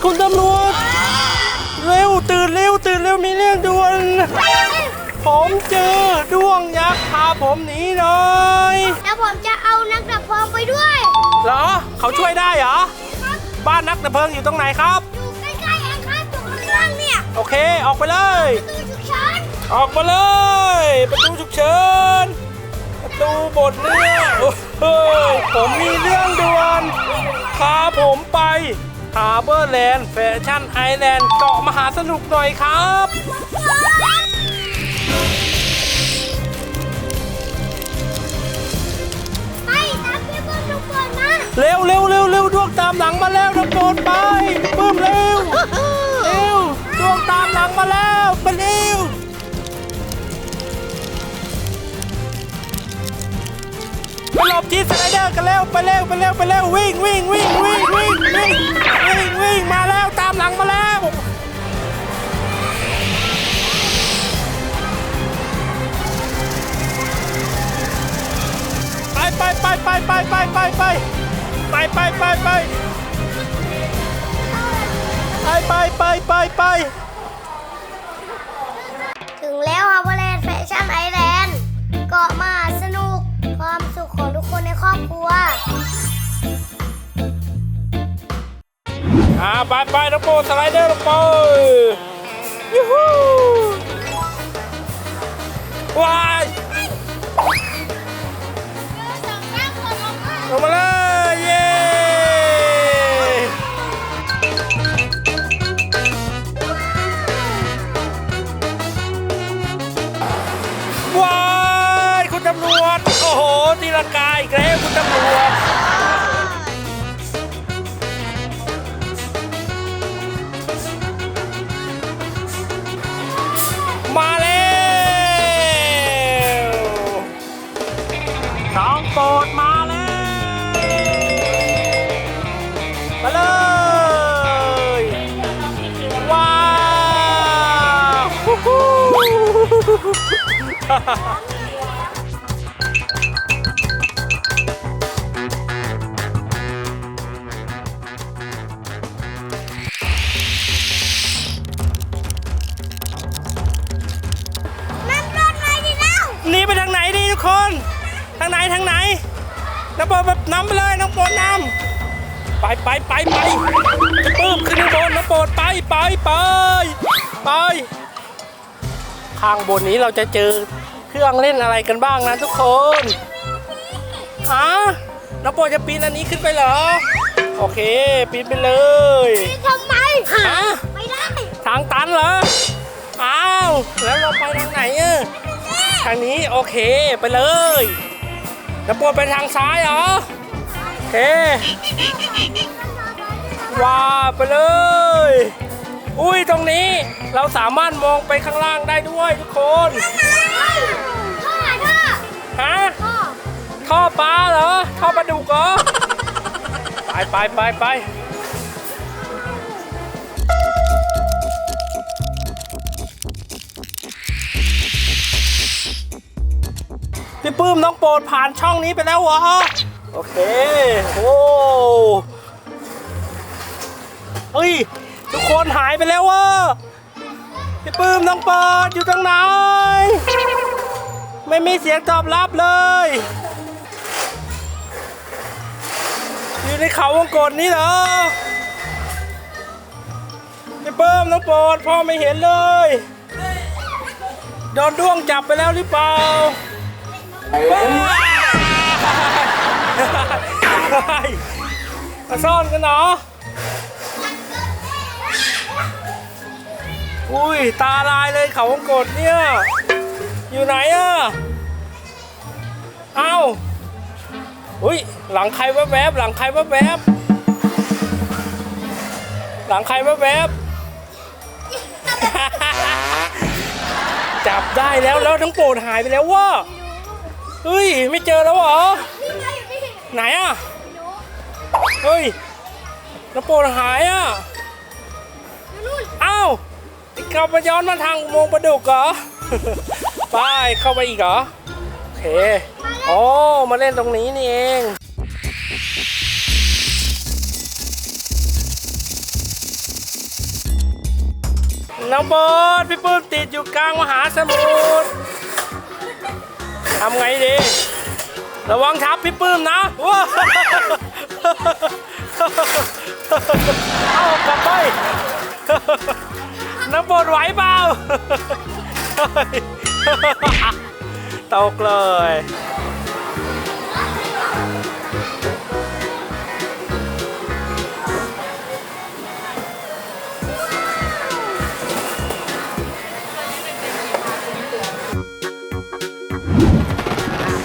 ำรวจคุณตำรวจ เร็วตื่นเร็วตื่นเร็วมีเรื่องด่วน ผมเจอด้วงยักษ์พาผมหนีหน่อยแล้วผมจะเอานักดับเพลิงไปด้วยเหรอ เขาช่วยได้เหรอ ครับบ้านนักดับเพลิงอยู่ตรงไหนครับ อยู่ใกล้ๆเองครับอยู่ข้างล่างเนี่ยโอเค ออกไปเลย ตู้ฉุกเฉินออกมาเลย ประตูฉุกเฉินประตูบดเนี่ยโอ้โหผมมีเรื่องด่วนพาผมไป ฮาร์เบอร์แลนด์แฟชั่นไอแลนด์เกาะมหาสนุกหน่อยครับไปตามพี่เบิ้มทุกคนมาเร็วเร็วเร็วเร็วดวงตามหลังมาแล้วนะโปรดไปปื้มเร็วเร็วดวงตามหลังมาแล้วไปเร็ว หลบที่สไลเดอร์กันแล้วไปเร็วไปเร็วไปเร็ววิ่งวิ่งวิ่งวิ่งวิ่งวิ่งวิ่งวิ่งมาแล้วตามหลังมาแล้ว ไปไปไปไปไปไปไปไปไปไปไปไปไปไปไปไปไป อ่าไปไปน้องโปสไลเดอร์ลงไปยูฮูว้ายลงมาเลยเย้ว้ายคุณตำรวจ โอ้โหตีลังกาอีกแล้วคุณตำรวจ หนีไปทางไหนดีทุกคน ทางไหนทางไหนน้องโปรดแบบน้ำไปเลยน้องโปรดนำไปไปไปไปจะปื้มขึ้นข้างบนน้องโปรดไปไปไปไป ข้างบนนี้เราจะเจอเครื่องเล่นอะไรกันบ้างนะทุกคนฮะน้องโปรดจะปีนอันนี้ขึ้นไปเหรอ โอเค ปีนไปเลยทำไมฮะไม่ได้ ทางตันเหรอ อ้าว แล้วเราไปทางไหนอะทางนี้โอเคไปเลยแล้วปวดไปทางซ้ายเหรอโอเคว้าไปเลย อุ้ยตรงนี้เราสามารถมองไปข้างล่างได้ด้วยทุกคนท่อท่อฮะท่อท่อปลาเหรอท่อปลาดุกเหรอไปไปไปไปพี่ปื้มน้องโปรดผ่านช่องนี้ไปแล้วเหรอ โอเค โอ้เฮ้ย ทุกคนหายไปแล้ววะพี่ปื้มน้องโปรดอยู่ตรงไหน ไม่มีเสียงตอบรับเลย อยู่ในเขาวงกตนี่เหรอพี่เปิ้มน้องโปรดพ่อไม่เห็นเลยโดนด้วงจับไปแล้วหรือเปล่าว้ายมาซ่อนกันเหรอ อุ้ยตาลายเลยเขาวงกตเนี่ย อยู่ไหนอะเอ้าอุ้ยหลังใครแวบๆหลังใครแวบๆหลังใครแวบๆจับได้แล้วแล้วทั้งโปรดหายไปแล้วว่าเฮ้ยไม่เจอแล้วเหรอพี่มาอยู่นี่ไหนอะเฮ้ยน้ำโปรดหายอะอยู่นู่นอ้าว กลับมาย้อนมาทางอุโมงค์ประดุกเหรอ ไปเข้าไปอีกเหรอ โอเค โอ้ มาเล่นตรงนี้นี่เองน้องโบทพี่ปื้มติดอยู่กลางมหาสมุทรทำไงดี ระวังทับพี่ปื้มนะว้าเอากลับไป น้ำบดไหวเปล่าตกเลย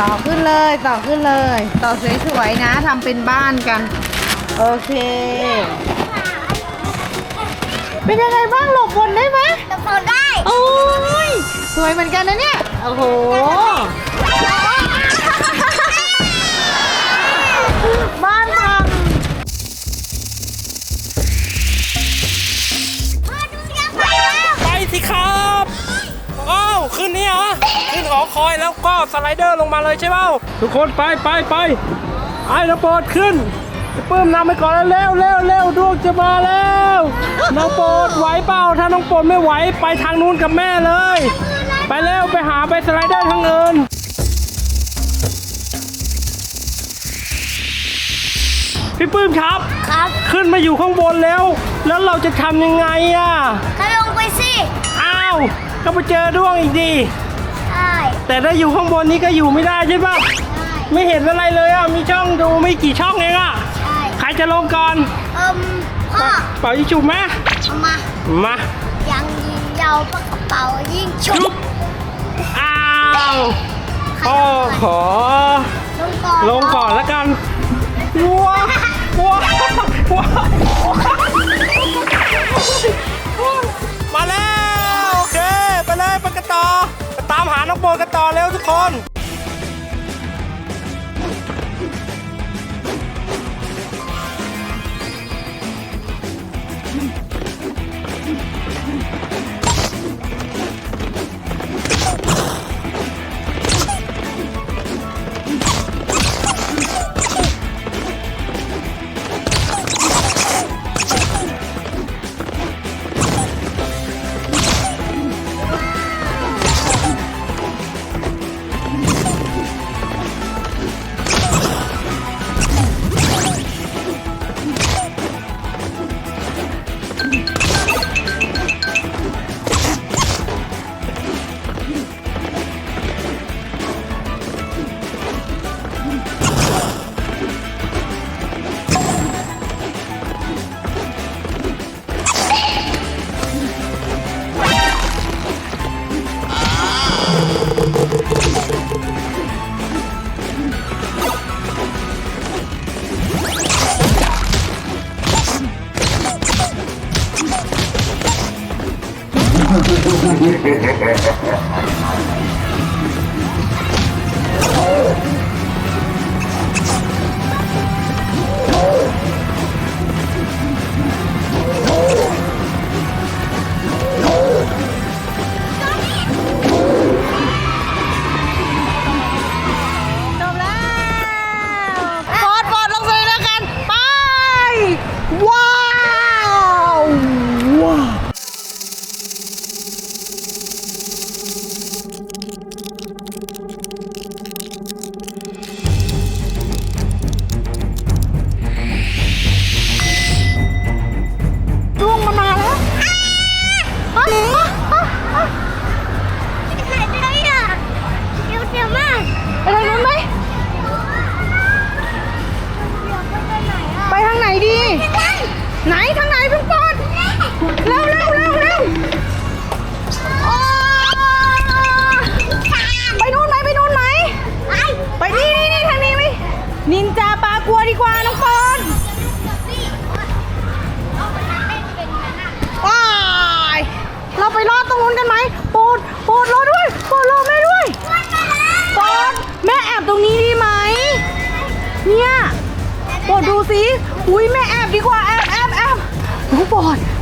ต่อขึ้นเลยต่อขึ้นเลย ต่อสวยๆนะทำเป็นบ้านกัน โอเค เป็นยังไงบ้างหลบบนได้ไหมจะพอได้โอ้ยสวยเหมือนกันนะเนี่ยโอ้โหบ้านพังพ่อดูยังไปแล้วไปสิครับอ้าวขึ้นนี่เหรอขึ้นหอคอยแล้วก็สไลเดอร์ลงมาเลยใช่เปล่าทุกคนไปไปไปไอ้น้องโปรดขึ้นพี่ ปื้มนำไปก่อนแล้วเร็วเร็วเร็วดวงจะมาแล้วน้องโปรดไหวเปล่าถ้าน้องโปรดไม่ไหวไปทางนู้นกับแม่เลย ไปเร็วไปหาไปสไลเดอร์ทางอื่นพี่ปื้มครับ ครับ ขึ้นมาอยู่ข้างบนแล้ว แล้วเราจะทำยังไงอะถ้าลงไปสิอ้าวก็ไปเจอด้วงอีกดีใช่แต่ถ้าอยู่ข้างบนนี้ก็อยู่ไม่ได้ใช่ปะไม่เห็นอะไรเลยอะมีช่องดูไม่กี่ช่องเองอะ ใช่ใครจะลงก่อนเอิ่มพ่อเป่ายิงฉุบไหมเอามามายังยิงยาวปากกระเป๋ายิงชุจุบบอ้าวใครพ่อลงขก่อนอลงก่อนลงก่อนแล้วกันวัววัววัวมาแล้วโอเคไปเลยไปกันต่อไปตามหาน้องโบนกันต่อเร็วทุกคน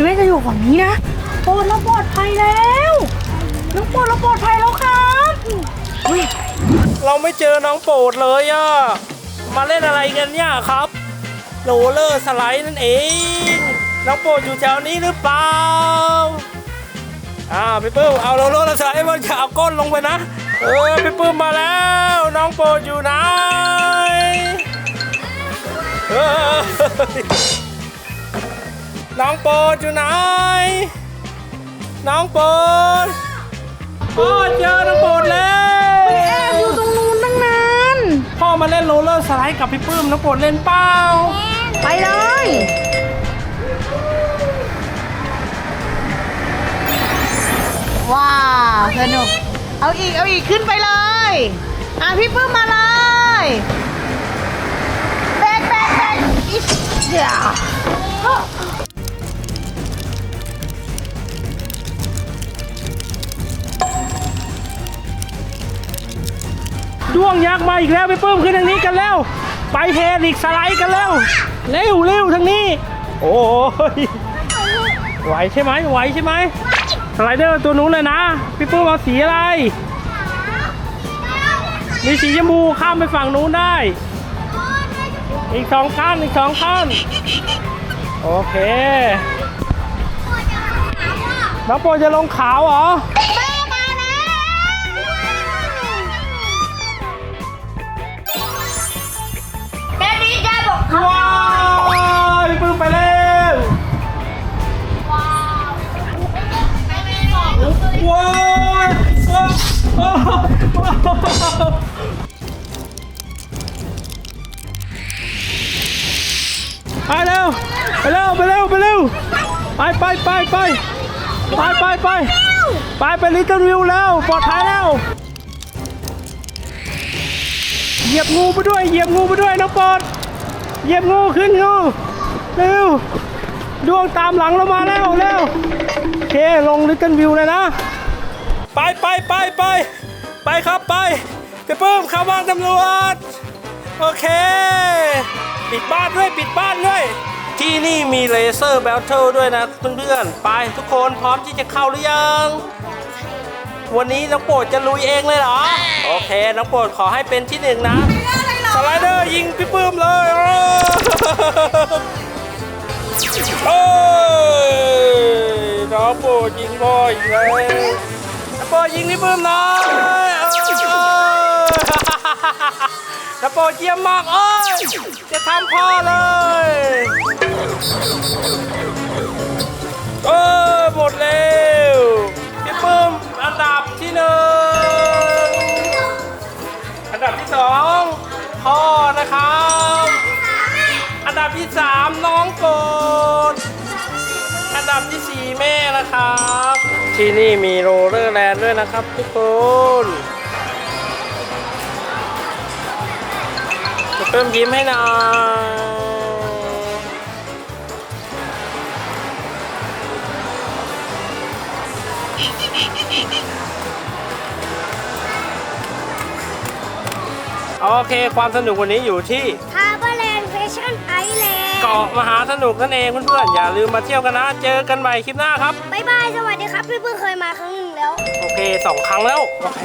อดแม่จะอยู่ฝั่งนี้นะปอดเราปลอดภัยแล้วน้องปอดเราปลอดภัยแล้วครับอุ้ยเราไม่เจอน้องโปรดเลยอะ มาเล่นอะไรกันเนี่ยครับโรลเลอร์สไลด์นั่นเอง น้องโปรดอยู่แถวนี้หรือเปล่า อ่าพี่ปื้มเอาโลโลแล้วสไลด์มันจะเอาก้นลงไปนะ เออพี่ปื้มมาแล้ว น้องโปรดอยู่ไหนเออ น้องโปรดอยู่ไหน น้องโปรดโอ้เจอน้องโปรดแล้วไปแอบอยู่ตรงนู้นตั้งนาน พ่อมาเล่นโรลเลอร์สไลด์กับพี่ปื้มน้องโปรดเล่นเปล่าไปเลย ว้าวสนุก เอาอีก เอาอีกขึ้นไปเลย อะพี่ปื้มมาเลย ด้วงยักมาอีกแล้วพี่ปื้มขึ้นทางนี้กันแล้ว ไปเฮลิกสไลด์กันแล้ว เร็วเร็วทางนี้ โอ้ยไหวใช่ไหมไหวใช่ไหมสไลเดอร์ตัวนู้นเลยนะพี่ปื้มเอาสีอะไรมีสีชมพูข้ามไปฝั่งนู้นได้ อีกสองขั้นอีกสองขั้นโอเคน้องโปรจะลงขาวเหรอ ไปไปไปไปไปไปไปไปลิตเติ้ลวิวแล้วปลอดภัยแล้วเหยียบงูไปด้วยเหยียบงูไปด้วยน้องปอดเหยียบงูขึ้นงูเร็วดวงตามหลังเรามาแล้วเร็วโอเคลงลิตเติ้ลวิวเลยนะ ไปไปไปไปไปครับไปไปเพิ่มข้าวบ้านตำรวจ โอเค ปิดบ้านด้วย ปิดบ้านด้วย ที่นี่มีเลเซอร์แบทเทิลด้วยนะเพื่อนๆ ไปทุกคนพร้อมที่จะเข้าหรือยัง วันนี้น้องโปรดจะลุยเองเลยเหรอ โอเค น้องโปรดขอให้เป็นที่หนึ่งนะ สไลเดอร์ยิงพี่ปื้มเลยโอ้ยน้องโปรดยิงพ่ออีกแล้วน้องโปรดยิงพี่ปื้มหน่อย เออน้องโปรดเยี่ยมมากเอ้ยจะทำพ่อเลยเออหมดแล้วพี่ปื้มอันดับที่หนึ่งอันดับที่สองพ่อนะครับ อันดับที่สามน้องโกดอันดับที่สี่แม่นะครับ ที่นี่มีโรลเลอร์แลนด์ด้วยนะครับทุกคน พี่ปื้มยิ้มให้หน่อยโอเค ความสนุกวันนี้อยู่ที่ฮาร์เบอร์แลนด์แฟชั่นไอแลนด์เกาะมหาสนุกนั่นเองเพื่อนๆ อย่าลืมมาเที่ยวกันนะ เจอกันใหม่คลิปหน้าครับ บ๊ายบาย สวัสดีครับ พี่เพิ่งเคยมาครั้งหนึ่งแล้ว โอเคสองครั้งแล้ว โอเค